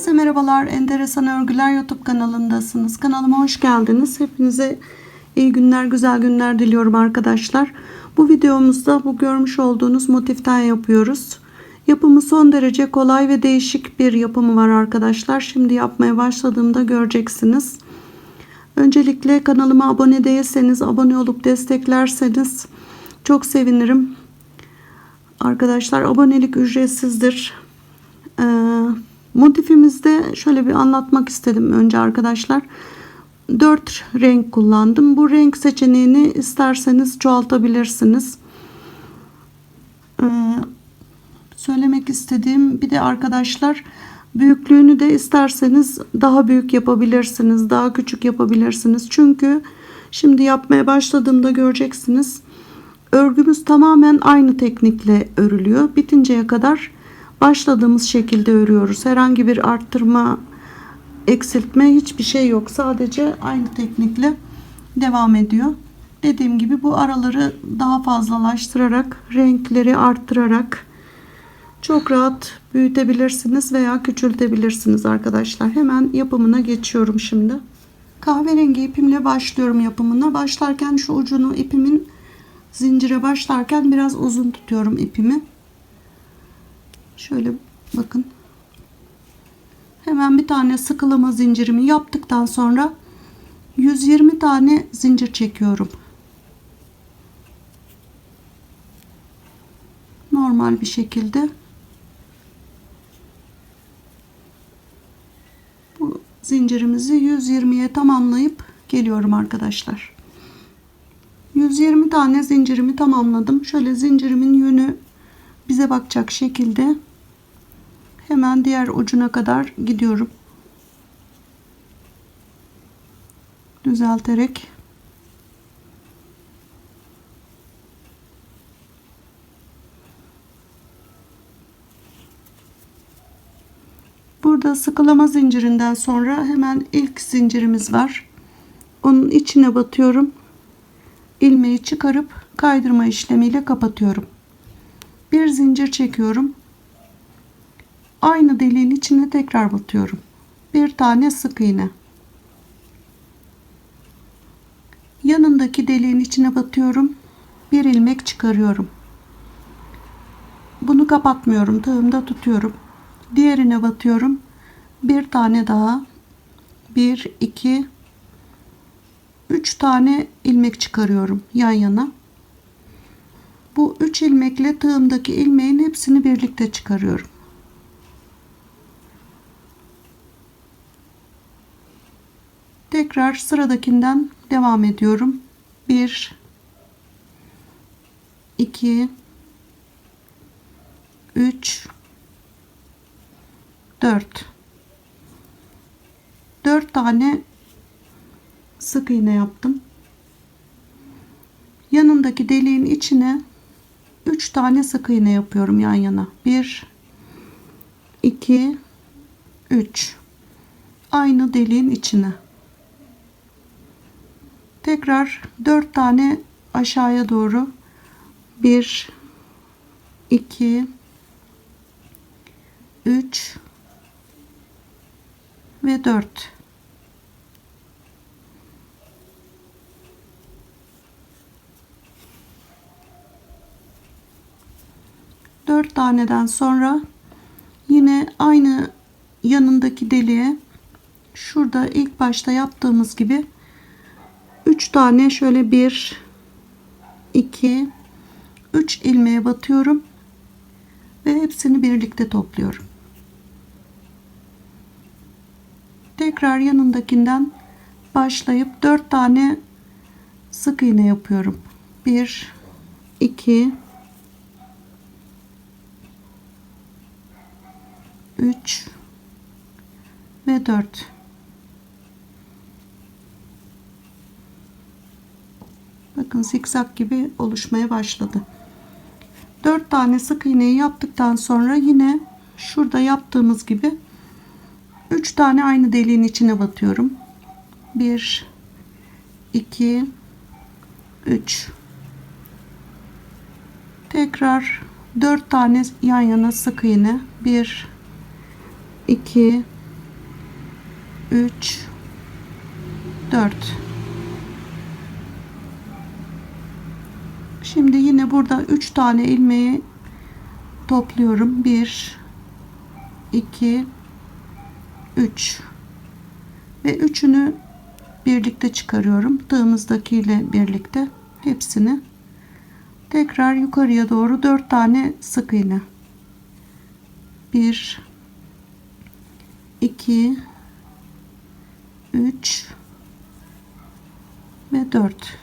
Herkese merhabalar. Enteresan Örgüler YouTube kanalındasınız. Kanalıma hoş geldiniz. Hepinize iyi günler, güzel günler diliyorum arkadaşlar. Bu videomuzda bu görmüş olduğunuz motiften yapıyoruz. Yapımı son derece kolay ve değişik bir yapımı var arkadaşlar. Şimdi yapmaya başladığımda göreceksiniz. Öncelikle kanalıma abone değilseniz, abone olup desteklerseniz çok sevinirim. Arkadaşlar abonelik ücretsizdir. Ee, motifimizde şöyle bir anlatmak istedim önce arkadaşlar. 4 renk kullandım. Bu renk seçeneğini isterseniz çoğaltabilirsiniz. Ee, söylemek istediğim bir de arkadaşlar büyüklüğünü de isterseniz daha büyük yapabilirsiniz. Daha küçük yapabilirsiniz. Çünkü şimdi yapmaya başladığımda göreceksiniz. Örgümüz tamamen aynı teknikle örülüyor. Bitinceye kadar başladığımız şekilde örüyoruz. Herhangi bir arttırma, eksiltme hiçbir şey yok. Sadece aynı teknikle devam ediyor. Dediğim gibi bu araları daha fazlalaştırarak, renkleri arttırarak çok rahat büyütebilirsiniz veya küçültebilirsiniz arkadaşlar. Hemen yapımına geçiyorum şimdi. Kahverengi ipimle başlıyorum yapımına. Başlarken şu ucunu ipimin zincire başlarken biraz uzun tutuyorum ipimi. Şöyle bakın. Hemen bir tane sıkılama zincirimi yaptıktan sonra 120 tane zincir çekiyorum. Normal bir şekilde. Bu zincirimizi 120'ye tamamlayıp geliyorum arkadaşlar. 120 tane zincirimi tamamladım. Şöyle zincirimin yönü bize bakacak şekilde hemen diğer ucuna kadar gidiyorum. Düzelterek Burada sıkılama zincirinden sonra hemen ilk zincirimiz var. Onun içine batıyorum. ilmeği çıkarıp kaydırma işlemiyle kapatıyorum. Bir zincir çekiyorum. Aynı deliğin içine tekrar batıyorum. Bir tane sık iğne. Yanındaki deliğin içine batıyorum. Bir ilmek çıkarıyorum. Bunu kapatmıyorum. Tığımda tutuyorum. Diğerine batıyorum. Bir tane daha. Bir, iki, üç tane ilmek çıkarıyorum yan yana. Bu üç ilmekle tığımdaki ilmeğin hepsini birlikte çıkarıyorum. Tekrar sıradakinden devam ediyorum. 1 2 3 4 4 tane sık iğne yaptım. Yanındaki deliğin içine 3 tane sık iğne yapıyorum yan yana. 1 2 3 aynı deliğin içine. Tekrar 4 tane aşağıya doğru. 1 2 3 ve 4 4 taneden sonra yine aynı yanındaki deliğe şurada ilk başta yaptığımız gibi 3 tane şöyle 1 2 3 ilmeğe batıyorum ve hepsini birlikte topluyorum. Tekrar yanındakinden başlayıp 4 tane sık iğne yapıyorum. 1 2 3 ve 4 bakın zikzak gibi oluşmaya başladı. 4 tane sık iğneyi yaptıktan sonra yine şurada yaptığımız gibi 3 tane aynı deliğin içine batıyorum. 1 2 3 tekrar 4 tane yan yana sık iğne. 1 2 3 4 Şimdi yine burada 3 tane ilmeği topluyorum. 1 2 3 ve üçünü birlikte çıkarıyorum. Tığımızdakiyle birlikte hepsini tekrar yukarıya doğru 4 tane sık iğne. 1 2 3 ve 4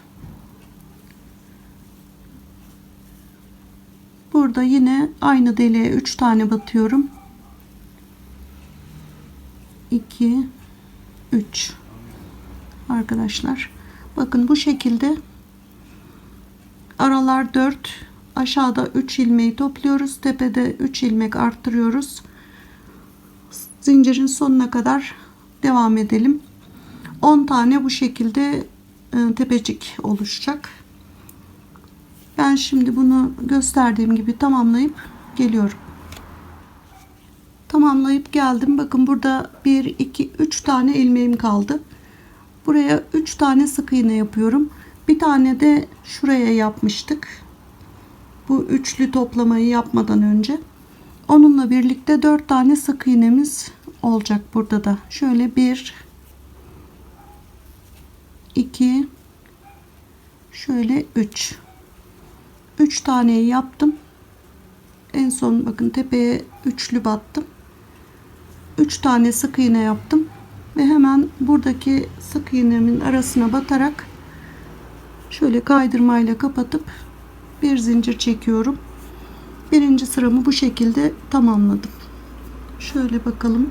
Burada yine aynı deliğe 3 tane batıyorum. 2 3 Arkadaşlar bakın bu şekilde aralar 4 aşağıda 3 ilmeği topluyoruz. Tepede 3 ilmek arttırıyoruz. Zincirin sonuna kadar devam edelim. 10 tane bu şekilde e, tepecik oluşacak. Ben şimdi bunu gösterdiğim gibi tamamlayıp geliyorum. Tamamlayıp geldim. Bakın burada 1 2 3 tane ilmeğim kaldı. Buraya 3 tane sık iğne yapıyorum. Bir tane de şuraya yapmıştık. Bu üçlü toplamayı yapmadan önce. Onunla birlikte 4 tane sık iğnemiz olacak burada da. Şöyle 1 2 şöyle 3 3 taneyi yaptım. En son bakın tepeye üçlü battım. 3 tane sık iğne yaptım ve hemen buradaki sık iğnemin arasına batarak şöyle kaydırmayla kapatıp bir zincir çekiyorum. Birinci sıramı bu şekilde tamamladım. Şöyle bakalım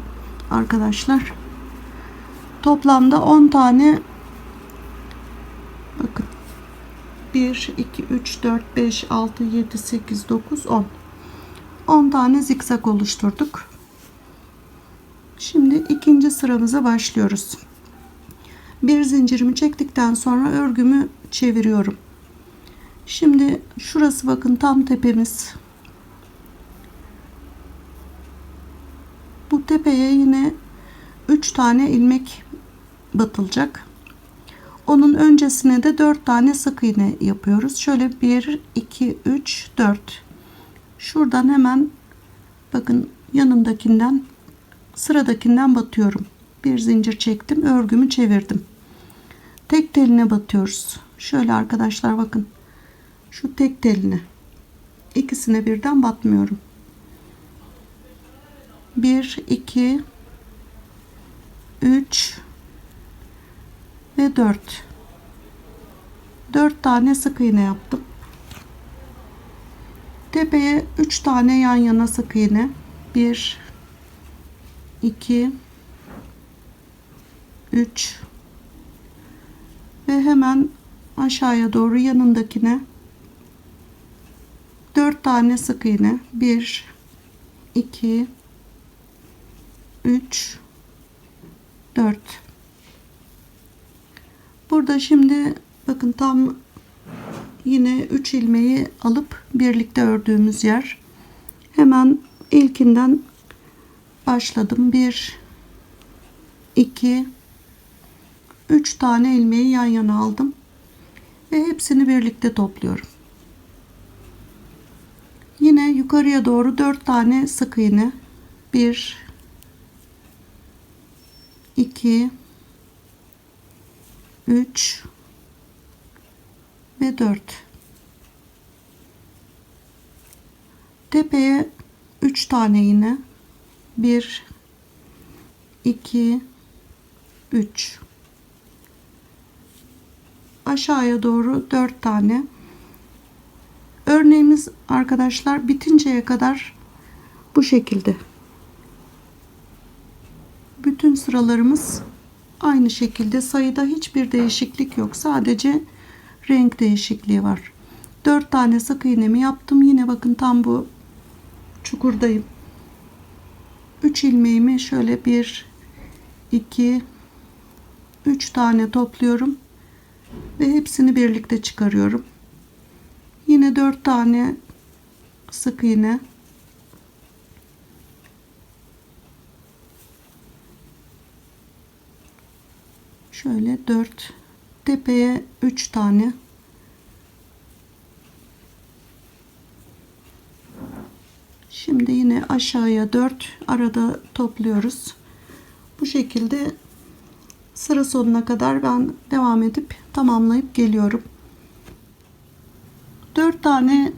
arkadaşlar. Toplamda 10 tane bakın 1 2 3 4 5 6 7 8 9 10 10 tane zikzak oluşturduk. Şimdi ikinci sıramıza başlıyoruz. Bir zincirimi çektikten sonra örgümü çeviriyorum. Şimdi şurası bakın tam tepemiz. Bu tepeye yine 3 tane ilmek batılacak. Onun öncesine de 4 tane sık iğne yapıyoruz. Şöyle 1 2 3 4. Şuradan hemen bakın yanındakinden sıradakinden batıyorum. Bir zincir çektim, örgümü çevirdim. Tek teline batıyoruz. Şöyle arkadaşlar bakın. Şu tek teline. İkisine birden batmıyorum. 1 2 3 ve 4 4 tane sık iğne yaptım. Tepeye 3 tane yan yana sık iğne. 1 2 3 ve hemen aşağıya doğru yanındakine 4 tane sık iğne 1 2 3 4 burada şimdi bakın tam yine 3 ilmeği alıp birlikte ördüğümüz yer. Hemen ilkinden başladım. 1 2 3 tane ilmeği yan yana aldım ve hepsini birlikte topluyorum. Yine yukarıya doğru 4 tane sık iğne. 1 2 3 ve 4 tepeye 3 tane yine. 1 2 3 aşağıya doğru 4 tane. Örneğimiz arkadaşlar bitinceye kadar bu şekilde. Bütün sıralarımız aynı şekilde sayıda hiçbir değişiklik yok. Sadece renk değişikliği var. 4 tane sık iğnemi yaptım. Yine bakın tam bu çukurdayım. 3 ilmeğimi şöyle 1 2 3 tane topluyorum ve hepsini birlikte çıkarıyorum. Yine 4 tane sık iğne Şöyle 4 tepeye 3 tane Şimdi yine aşağıya 4 arada topluyoruz. Bu şekilde sıra sonuna kadar ben devam edip tamamlayıp geliyorum. 4 tane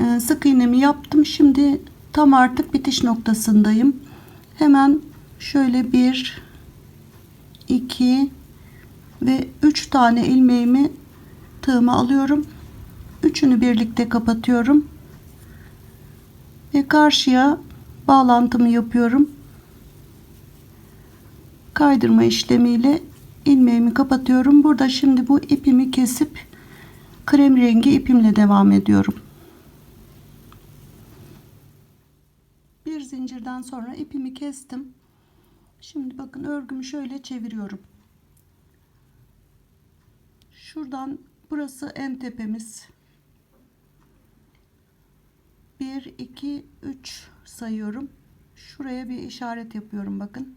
e, sık iğnemi yaptım. Şimdi tam artık bitiş noktasındayım. Hemen şöyle 1 2 ve 3 tane ilmeğimi tığıma alıyorum. Üçünü birlikte kapatıyorum. Ve karşıya bağlantımı yapıyorum. Kaydırma işlemiyle ilmeğimi kapatıyorum. Burada şimdi bu ipimi kesip krem rengi ipimle devam ediyorum. Bir zincirden sonra ipimi kestim. Şimdi bakın örgümü şöyle çeviriyorum. Şuradan burası en tepemiz. 1 2 3 sayıyorum. Şuraya bir işaret yapıyorum bakın.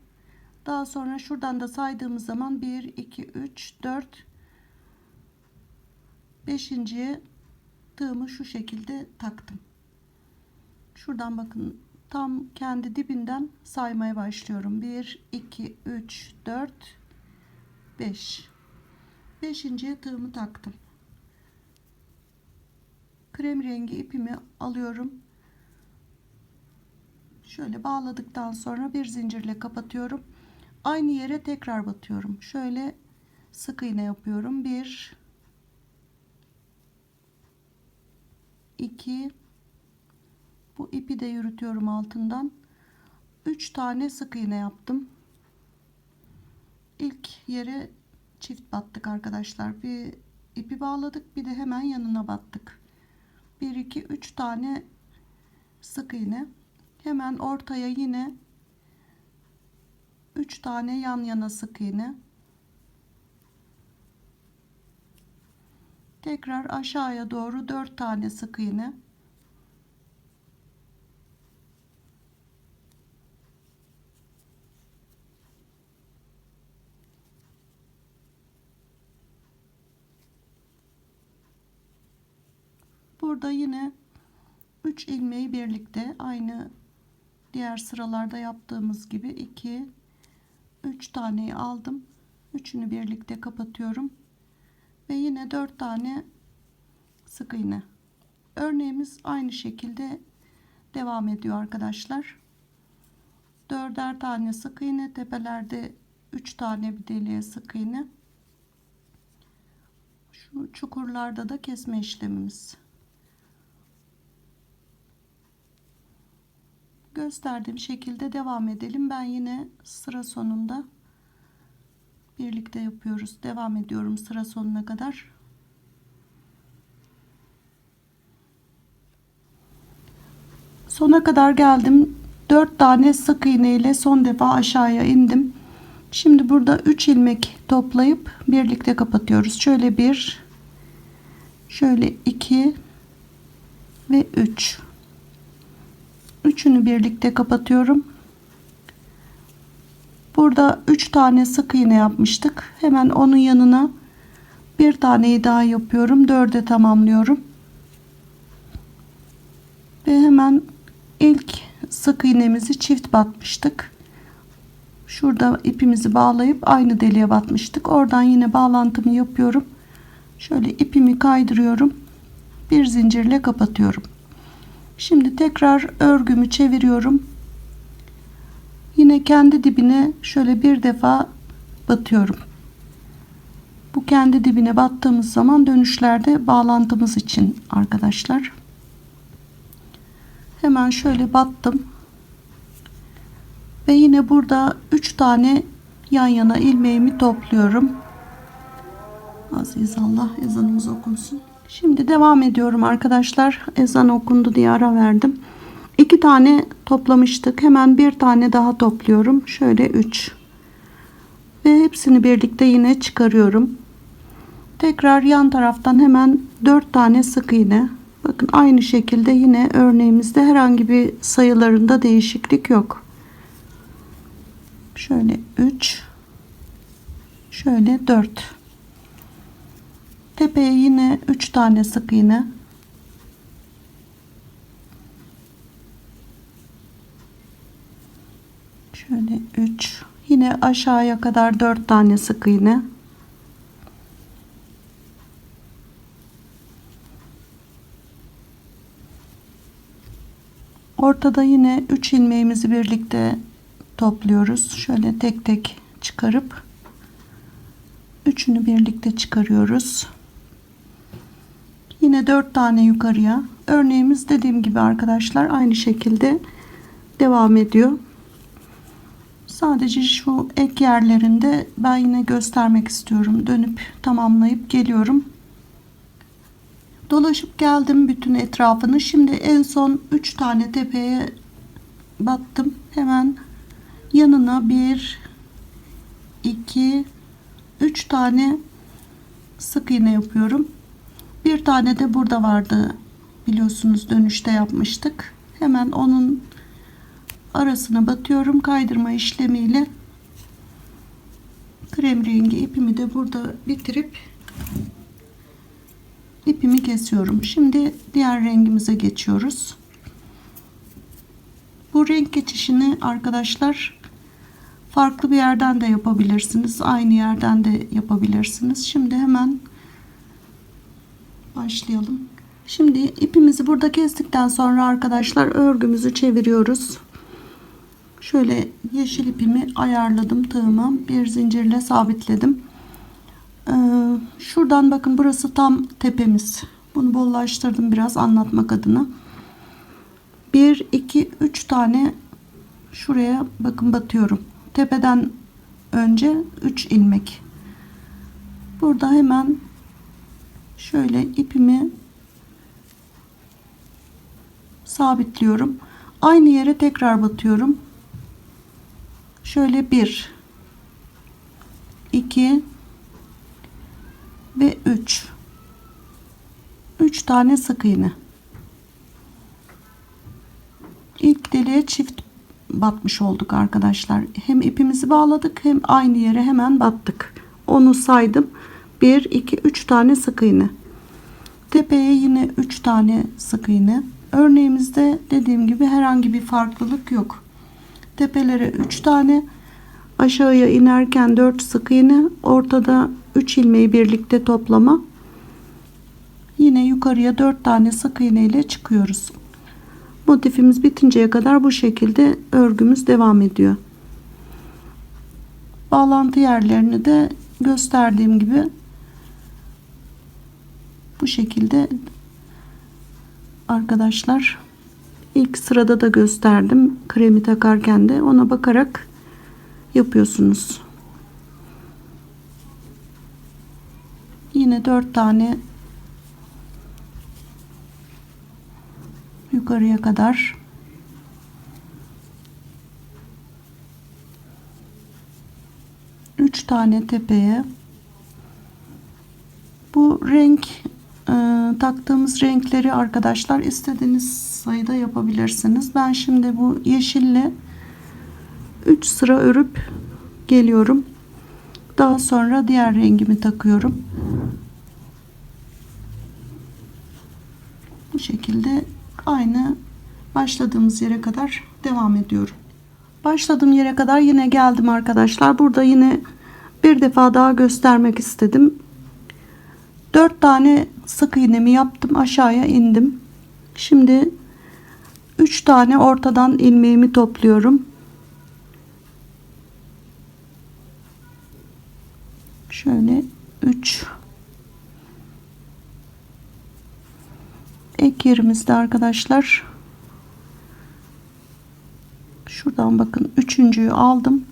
Daha sonra şuradan da saydığımız zaman 1 2 3 4 5.'ye tığımı şu şekilde taktım. Şuradan bakın tam kendi dibinden saymaya başlıyorum. 1 2 3 4 5 5.'ye tığımı taktım krem rengi ipimi alıyorum. Şöyle bağladıktan sonra bir zincirle kapatıyorum. Aynı yere tekrar batıyorum. Şöyle sık iğne yapıyorum. 1 2 bu ipi de yürütüyorum altından. 3 tane sık iğne yaptım. İlk yere çift battık arkadaşlar. Bir ipi bağladık, bir de hemen yanına battık. 1 2 3 tane sık iğne hemen ortaya yine 3 tane yan yana sık iğne tekrar aşağıya doğru 4 tane sık iğne Burada yine 3 ilmeği birlikte aynı diğer sıralarda yaptığımız gibi 2 3 taneyi aldım. Üçünü birlikte kapatıyorum. Ve yine 4 tane sık iğne. Örneğimiz aynı şekilde devam ediyor arkadaşlar. Dörder tane sık iğne tepelerde 3 tane bir deliğe sık iğne. Şu çukurlarda da kesme işlemimiz. Gösterdiğim şekilde devam edelim. Ben yine sıra sonunda birlikte yapıyoruz. Devam ediyorum sıra sonuna kadar. Sona kadar geldim. 4 tane sık iğne ile son defa aşağıya indim. Şimdi burada 3 ilmek toplayıp birlikte kapatıyoruz. Şöyle bir, şöyle iki ve 3. Üçünü birlikte kapatıyorum. Burada 3 tane sık iğne yapmıştık. Hemen onun yanına bir taneyi daha yapıyorum. 4'e tamamlıyorum. Ve hemen ilk sık iğnemizi çift batmıştık. Şurada ipimizi bağlayıp aynı deliğe batmıştık. Oradan yine bağlantımı yapıyorum. Şöyle ipimi kaydırıyorum. Bir zincirle kapatıyorum. Şimdi tekrar örgümü çeviriyorum. Yine kendi dibine şöyle bir defa batıyorum. Bu kendi dibine battığımız zaman dönüşlerde bağlantımız için arkadaşlar. Hemen şöyle battım. Ve yine burada 3 tane yan yana ilmeğimi topluyorum. Aziz Allah ezanımız okunsun. Şimdi devam ediyorum arkadaşlar. Ezan okundu diye ara verdim. İki tane toplamıştık. Hemen bir tane daha topluyorum. Şöyle üç. Ve hepsini birlikte yine çıkarıyorum. Tekrar yan taraftan hemen dört tane sık iğne. Bakın aynı şekilde yine örneğimizde herhangi bir sayılarında değişiklik yok. Şöyle 3 Şöyle 4. Tepeye yine 3 tane sık iğne. Şöyle 3. Yine aşağıya kadar 4 tane sık iğne. Ortada yine 3 ilmeğimizi birlikte topluyoruz. Şöyle tek tek çıkarıp üçünü birlikte çıkarıyoruz. Yine 4 tane yukarıya. Örneğimiz dediğim gibi arkadaşlar aynı şekilde devam ediyor. Sadece şu ek yerlerinde ben yine göstermek istiyorum. Dönüp tamamlayıp geliyorum. Dolaşıp geldim bütün etrafını. Şimdi en son 3 tane tepeye battım. Hemen yanına 1 2 3 tane sık iğne yapıyorum. Bir tane de burada vardı. Biliyorsunuz dönüşte yapmıştık. Hemen onun arasına batıyorum kaydırma işlemiyle. Krem rengi ipimi de burada bitirip ipimi kesiyorum. Şimdi diğer rengimize geçiyoruz. Bu renk geçişini arkadaşlar farklı bir yerden de yapabilirsiniz. Aynı yerden de yapabilirsiniz. Şimdi hemen başlayalım. Şimdi ipimizi burada kestikten sonra arkadaşlar örgümüzü çeviriyoruz. Şöyle yeşil ipimi ayarladım tığıma. Bir zincirle sabitledim. Ee, şuradan bakın burası tam tepemiz. Bunu bollaştırdım biraz anlatmak adına. 1 2 3 tane şuraya bakın batıyorum. Tepeden önce 3 ilmek. Burada hemen şöyle ipimi sabitliyorum. Aynı yere tekrar batıyorum. Şöyle 1 2 ve 3 3 tane sık iğne. İlk deliğe çift batmış olduk arkadaşlar. Hem ipimizi bağladık hem aynı yere hemen battık. Onu saydım 1 2 3 tane sık iğne. Tepeye yine 3 tane sık iğne. Örneğimizde dediğim gibi herhangi bir farklılık yok. Tepelere 3 tane aşağıya inerken 4 sık iğne ortada 3 ilmeği birlikte toplama. Yine yukarıya 4 tane sık iğne ile çıkıyoruz. Motifimiz bitinceye kadar bu şekilde örgümüz devam ediyor. Bağlantı yerlerini de gösterdiğim gibi bu şekilde arkadaşlar ilk sırada da gösterdim. Kremi takarken de ona bakarak yapıyorsunuz. Yine dört tane yukarıya kadar üç tane tepeye bu renk taktığımız renkleri arkadaşlar istediğiniz sayıda yapabilirsiniz. Ben şimdi bu yeşille 3 sıra örüp geliyorum. Daha sonra diğer rengimi takıyorum. Bu şekilde aynı başladığımız yere kadar devam ediyorum. Başladığım yere kadar yine geldim arkadaşlar. Burada yine bir defa daha göstermek istedim. 4 tane sık iğnemi yaptım aşağıya indim. Şimdi 3 tane ortadan ilmeğimi topluyorum. Şöyle 3 ek yerimizde arkadaşlar. Şuradan bakın üçüncüyü aldım.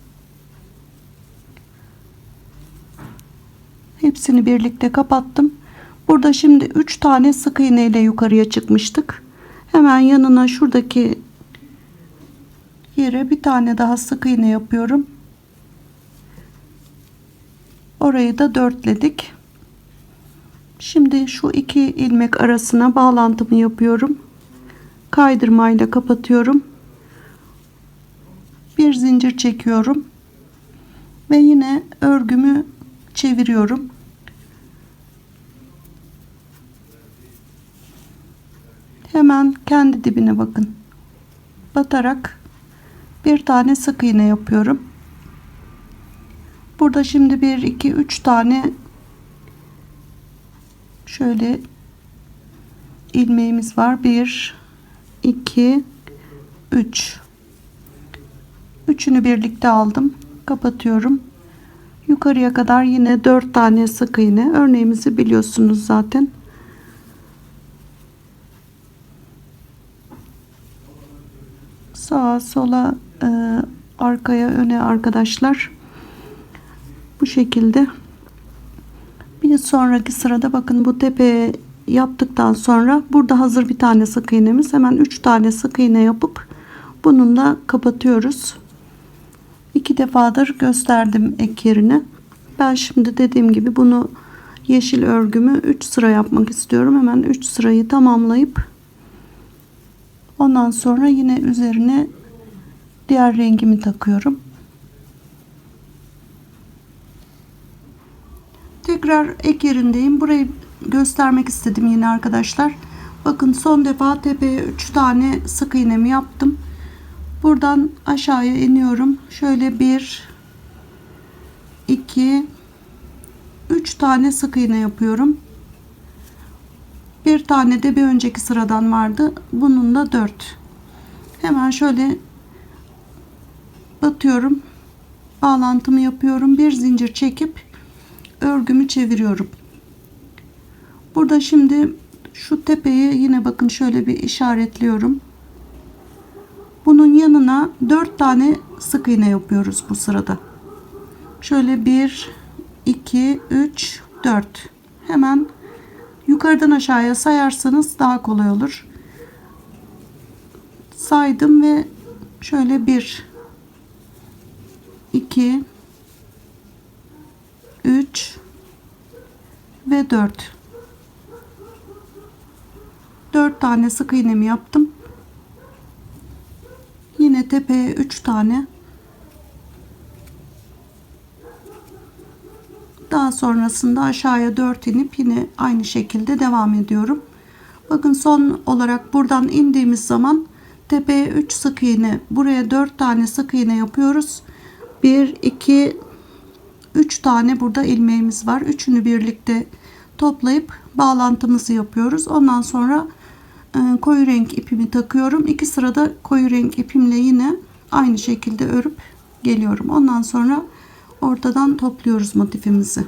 Hepsini birlikte kapattım burada şimdi 3 tane sık iğne ile yukarıya çıkmıştık. Hemen yanına şuradaki yere bir tane daha sık iğne yapıyorum. Orayı da dörtledik. Şimdi şu iki ilmek arasına bağlantımı yapıyorum. Kaydırmayla kapatıyorum. Bir zincir çekiyorum. Ve yine örgümü çeviriyorum. Hemen kendi dibine bakın. Batarak bir tane sık iğne yapıyorum. Burada şimdi 1 2 3 tane şöyle ilmeğimiz var. 1 2 3 Üçünü birlikte aldım. Kapatıyorum. Yukarıya kadar yine 4 tane sık iğne. Örneğimizi biliyorsunuz zaten. Sağa sola e, arkaya öne arkadaşlar. Bu şekilde. Bir sonraki sırada bakın bu tepeye yaptıktan sonra burada hazır bir tane sık iğnemiz. Hemen 3 tane sık iğne yapıp bununla kapatıyoruz. İki defadır gösterdim ek yerini. Ben şimdi dediğim gibi bunu yeşil örgümü 3 sıra yapmak istiyorum. Hemen 3 sırayı tamamlayıp ondan sonra yine üzerine diğer rengimi takıyorum. Tekrar ek yerindeyim. Burayı göstermek istedim yine arkadaşlar. Bakın son defa tepeye 3 tane sık iğnemi yaptım. Buradan aşağıya iniyorum. Şöyle 1 2 3 tane sık iğne yapıyorum. Bir tane de bir önceki sıradan vardı. Bunun da 4. Hemen şöyle batıyorum. Bağlantımı yapıyorum. Bir zincir çekip örgümü çeviriyorum. Burada şimdi şu tepeyi yine bakın şöyle bir işaretliyorum. Bunun yanına 4 tane sık iğne yapıyoruz bu sırada. Şöyle 1 2 3 4. Hemen yukarıdan aşağıya sayarsanız daha kolay olur. Saydım ve şöyle 1 2 3 ve 4 4 tane sık iğnemi yaptım yine tepeye 3 tane daha sonrasında aşağıya 4 inip yine aynı şekilde devam ediyorum bakın son olarak buradan indiğimiz zaman tepeye 3 sık iğne buraya 4 tane sık iğne yapıyoruz 1 2 3 tane burada ilmeğimiz var üçünü birlikte toplayıp bağlantımızı yapıyoruz ondan sonra e, koyu renk ipimi takıyorum. İki sırada koyu renk ipimle yine aynı şekilde örüp geliyorum. Ondan sonra ortadan topluyoruz motifimizi.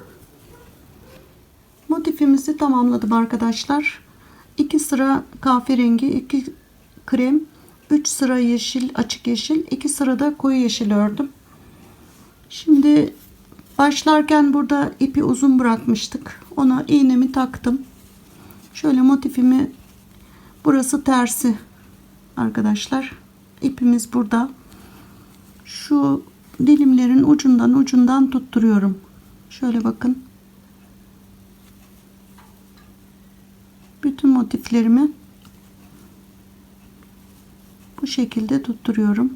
Motifimizi tamamladım arkadaşlar. 2 sıra kahverengi, 2 krem, 3 sıra yeşil, açık yeşil, 2 sırada koyu yeşil ördüm. Şimdi başlarken burada ipi uzun bırakmıştık. Ona iğnemi taktım. Şöyle motifimi Burası tersi arkadaşlar. İpimiz burada. Şu dilimlerin ucundan ucundan tutturuyorum. Şöyle bakın. Bütün motiflerimi bu şekilde tutturuyorum.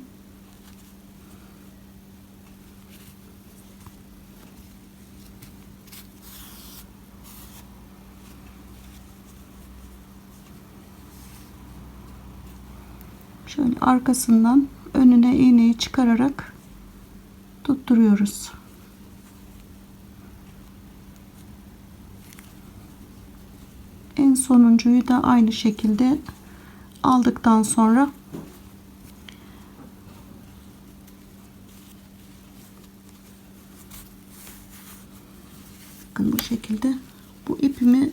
şöyle arkasından önüne iğneyi çıkararak tutturuyoruz. En sonuncuyu da aynı şekilde aldıktan sonra bakın bu şekilde bu ipimi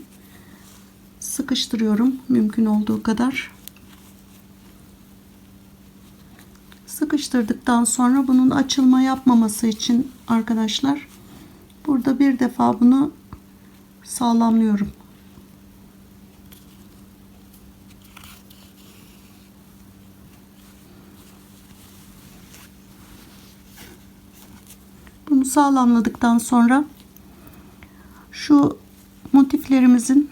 sıkıştırıyorum mümkün olduğu kadar sıkıştırdıktan sonra bunun açılma yapmaması için arkadaşlar burada bir defa bunu sağlamlıyorum. Bunu sağlamladıktan sonra şu motiflerimizin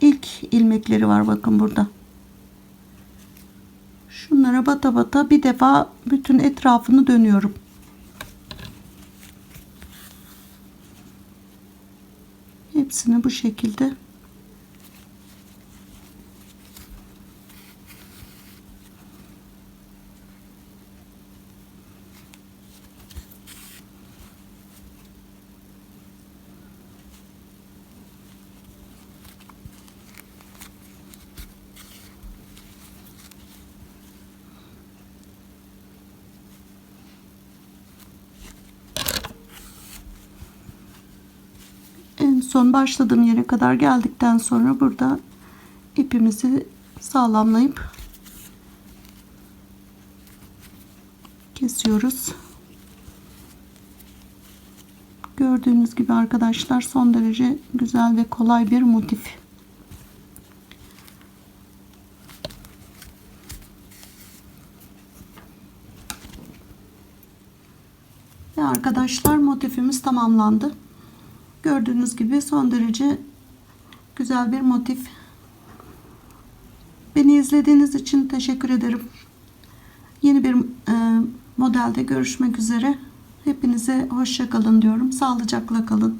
ilk ilmekleri var bakın burada bata bata bir defa bütün etrafını dönüyorum. Hepsini bu şekilde son başladığım yere kadar geldikten sonra burada ipimizi sağlamlayıp kesiyoruz. Gördüğünüz gibi arkadaşlar son derece güzel ve kolay bir motif. Ve arkadaşlar motifimiz tamamlandı. Gördüğünüz gibi son derece güzel bir motif. Beni izlediğiniz için teşekkür ederim. Yeni bir e, modelde görüşmek üzere. Hepinize hoşça kalın diyorum. Sağlıcakla kalın.